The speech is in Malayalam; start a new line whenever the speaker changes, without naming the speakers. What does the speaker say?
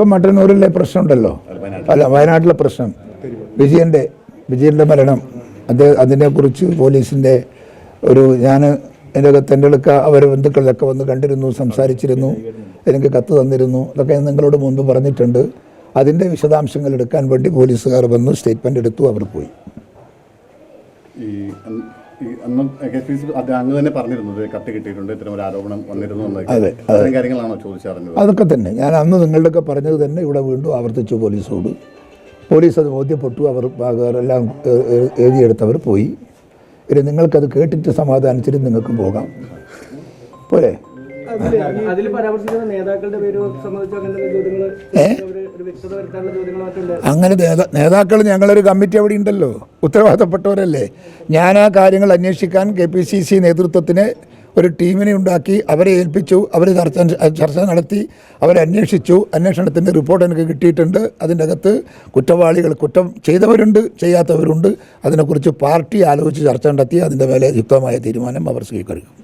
മട്ടന്നൂരിലെ പ്രശ്നമുണ്ടല്ലോ. അല്ല വയനാട്ടിലെ പ്രശ്നം. വിജയന്റെ വിജയന്റെ മരണം. അത് അതിനെക്കുറിച്ച് പോലീസിന്റെ ഒരു ഞാൻ എന്റെ അടുക്ക അവരെ ബന്ധുക്കളിലൊക്കെ വന്ന് കണ്ടിരുന്നു സംസാരിച്ചിരുന്നു എനിക്ക് കത്ത് തന്നിരുന്നു. അതൊക്കെ ഞാൻ നിങ്ങളോട് മുൻപ് പറഞ്ഞിട്ടുണ്ട്. അതിന്റെ വിശദാംശങ്ങൾ എടുക്കാൻ വേണ്ടി പോലീസുകാർ വന്നു സ്റ്റേറ്റ്മെന്റ് എടുത്തു അവർ പോയി.
ഈ അന്ന് കേസ് അത് അങ്ങ് തന്നെ പറഞ്ഞിരുന്നത് കത്ത് കിട്ടിയിട്ടുണ്ട് ഇത്തരം ഒരു ആരോപണം വന്നിരുന്നു
അതെ,
അത്തരം കാര്യങ്ങളാണോ ചോദിച്ചറിഞ്ഞത്?
അതൊക്കെ തന്നെ. ഞാൻ അന്ന് നിങ്ങളുടെയൊക്കെ പറഞ്ഞത് തന്നെ ഇവിടെ വീണ്ടും ആവർത്തിച്ചു പോലീസോട്. പോലീസ് അത് ബോധ്യപ്പെട്ടു അവർ എല്ലാം എഴുതിയെടുത്തവർ പോയി. ഇനി നിങ്ങൾക്കത് കേട്ടിട്ട് സമാധാനിച്ചിട്ട് നിങ്ങൾക്ക് പോകാം. പോരെ?
അതിൽ പരാമർശിക്കുന്ന നേതാക്കളുടെ പേര് സംബന്ധിച്ച് ചോദ്യങ്ങൾ
അങ്ങനെ നേതാ നേതാക്കൾ ഞങ്ങളൊരു കമ്മിറ്റി അവിടെ ഉണ്ടല്ലോ. ഉത്തരവാദപ്പെട്ടവരല്ലേ ഞാൻ ആ കാര്യങ്ങൾ അന്വേഷിക്കാൻ കെ പി സി സി നേതൃത്വത്തിന് ഒരു ടീമിനെ ഉണ്ടാക്കി അവരെ ഏൽപ്പിച്ചു അവർ ചർച്ച ചർച്ച നടത്തി അവരന്വേഷിച്ചു അന്വേഷണത്തിന്റെ റിപ്പോർട്ട് എനിക്ക് കിട്ടിയിട്ടുണ്ട്. അതിന്റെ അകത്ത് കുറ്റവാളികൾ കുറ്റം ചെയ്തവരുണ്ട് ചെയ്യാത്തവരുണ്ട്. അതിനെക്കുറിച്ച് പാർട്ടി ആലോചിച്ച് ചർച്ച നടത്തി അതിന്റെ മേലെ യുക്തമായ തീരുമാനം അവർ സ്വീകരിക്കും.